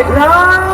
I'm not.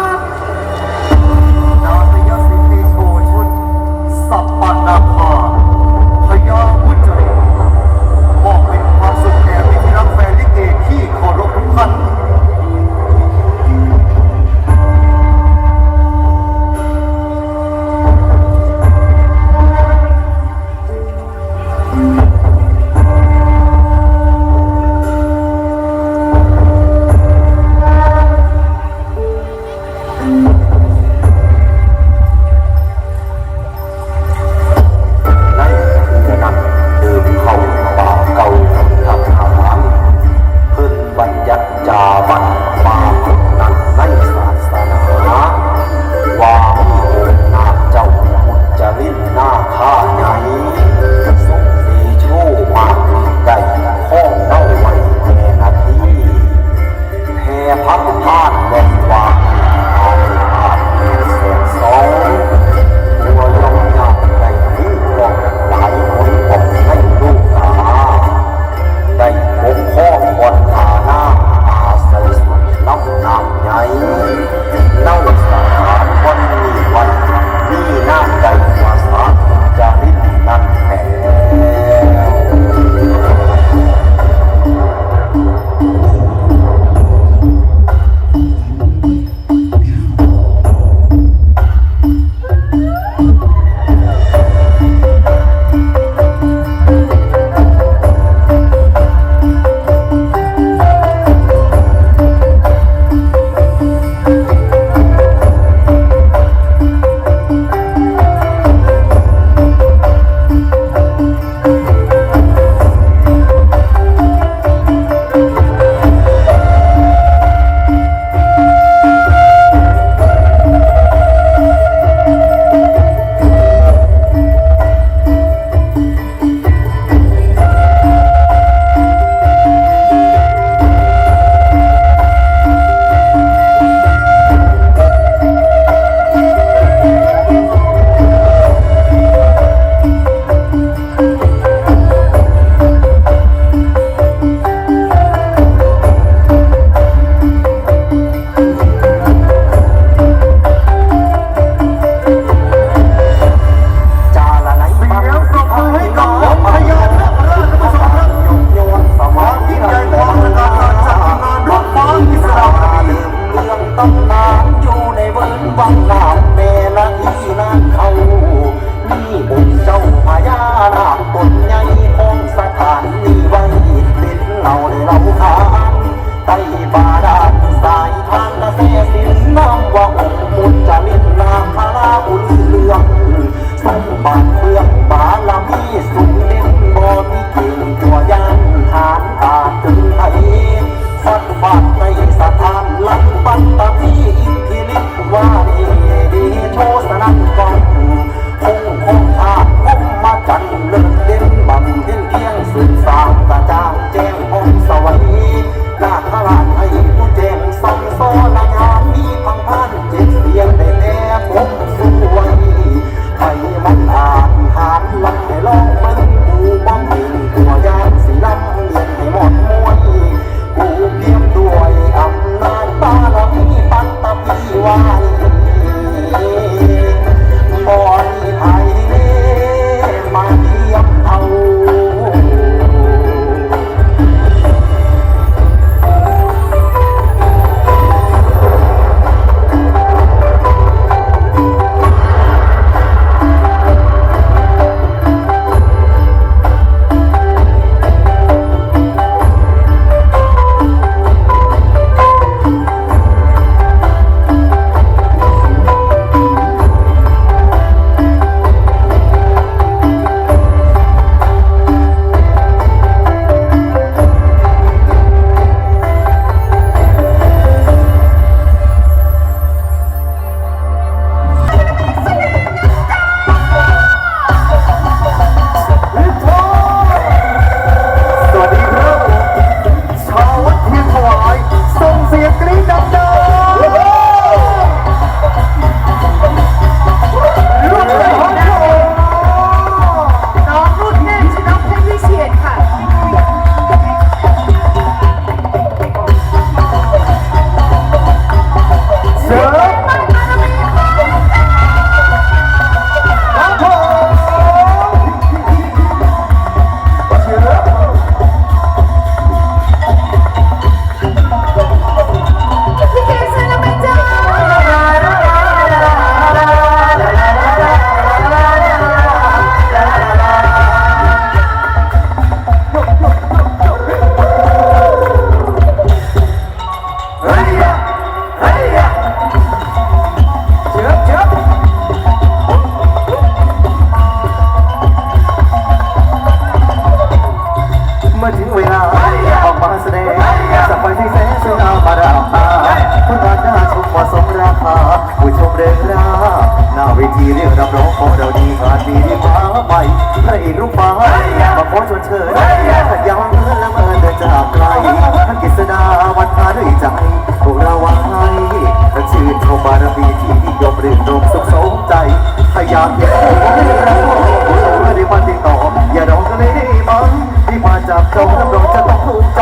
จัต้องกับตรงจะต้องภูมิใจ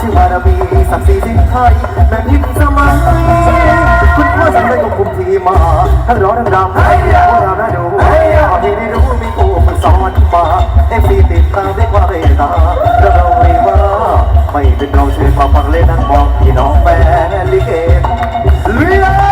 ชื่อบารมีศักดิ์ศรีสินไทยแม่พิมพ์สมัยคุณพ่อสั่งได้ของคุมทีมาทั้งร้องทั้งรำให้เราหน้าดูความดีได้รู้มีครูมันสอนมาเอฟซีติดตามด้วยความเมตตาแลเราเรียกว่าไม่เป็นเราเชื่อความฟังเล่นนั่งมองพี่น้องแฟนลิเกเลือ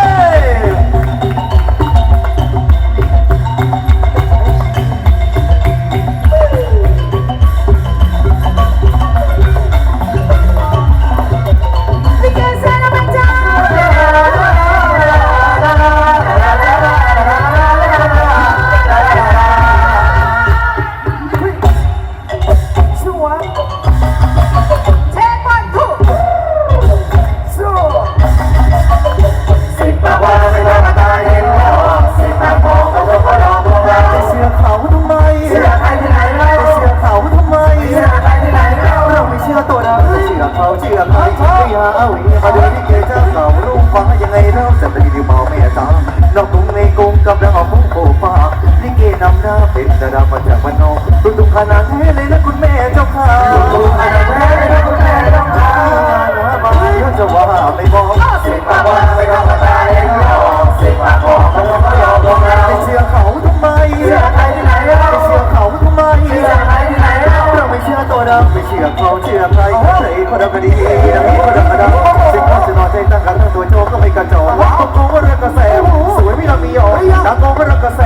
สวยมิลามีออกดังโง่ก็รักกระแส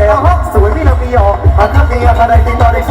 สวยมิลามีออกอันนี้มีอะไรติดต่อได้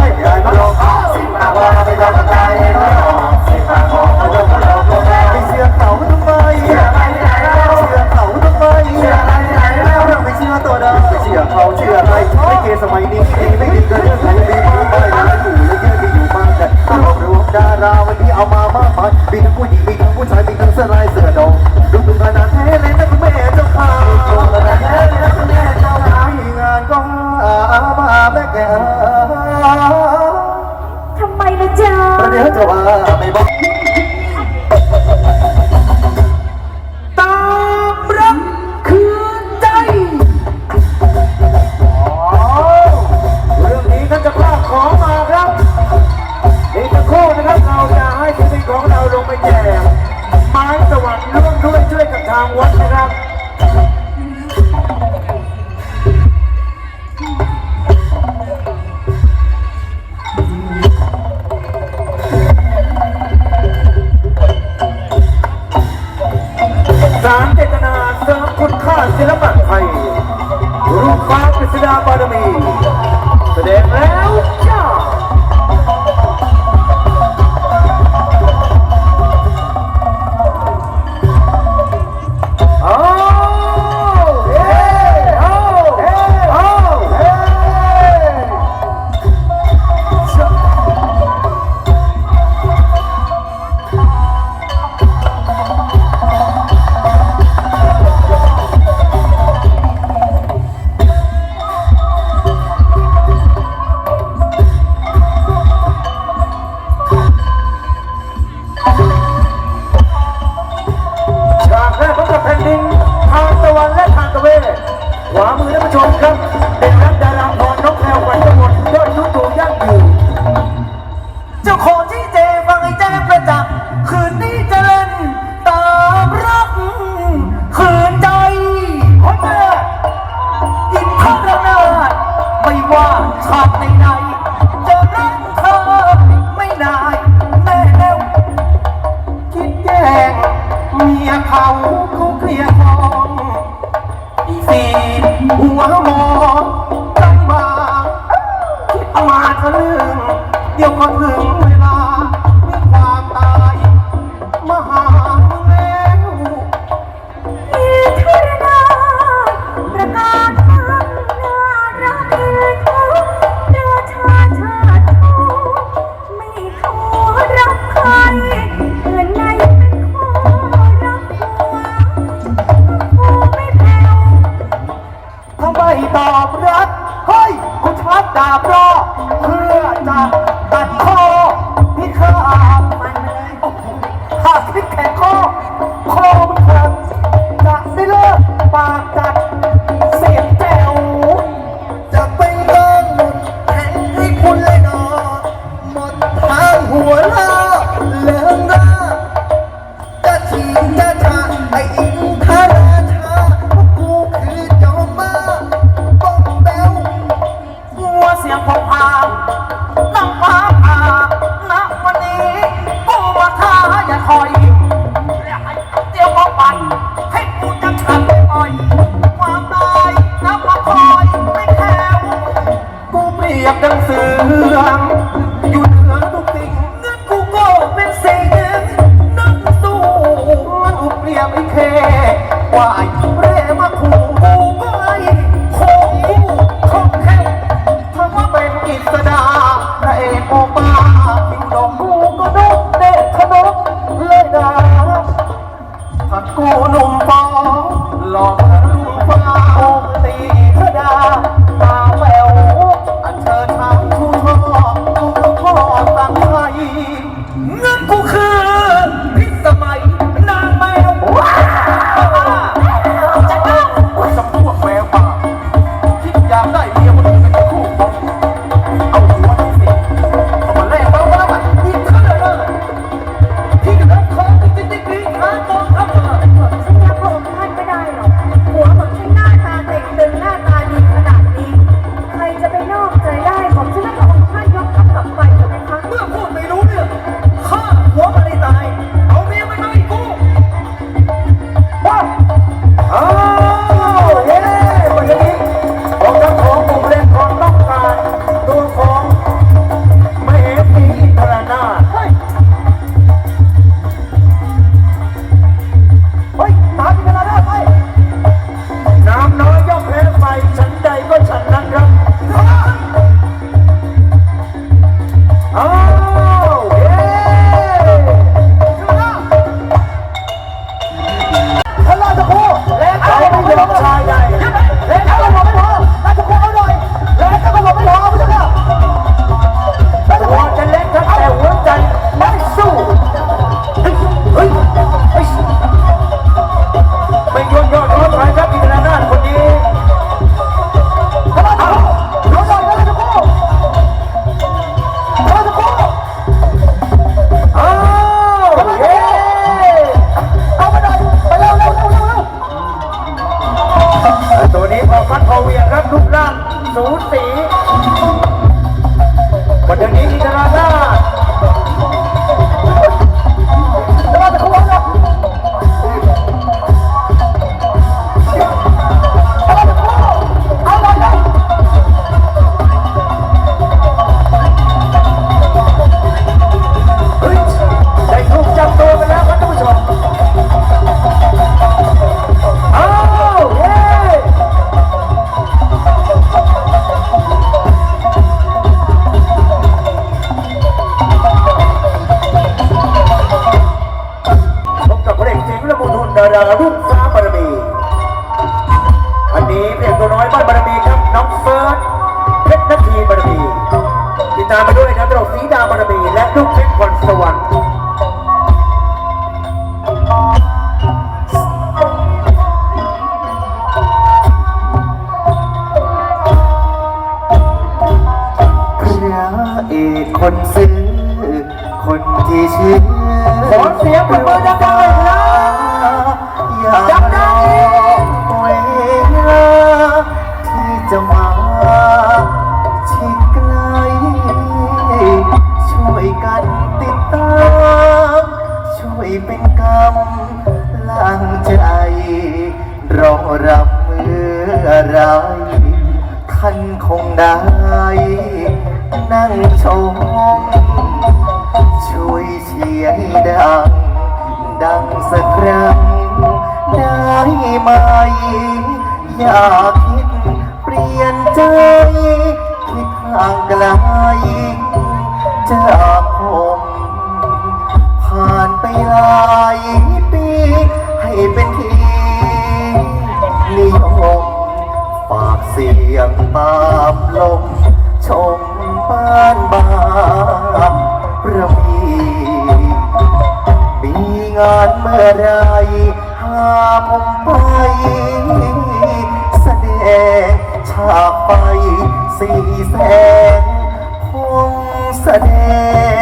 Stop, bro! ียกดังเสือง อยากได้านไปด้วยครับ ดัง ดังสักครั้งได้ไหม อยากคิดเปลี่ยนใจ คิดห่างไกลจาก งานเมื่อไรหาผมไป แสดงฉากไปสีแสงคงแสดง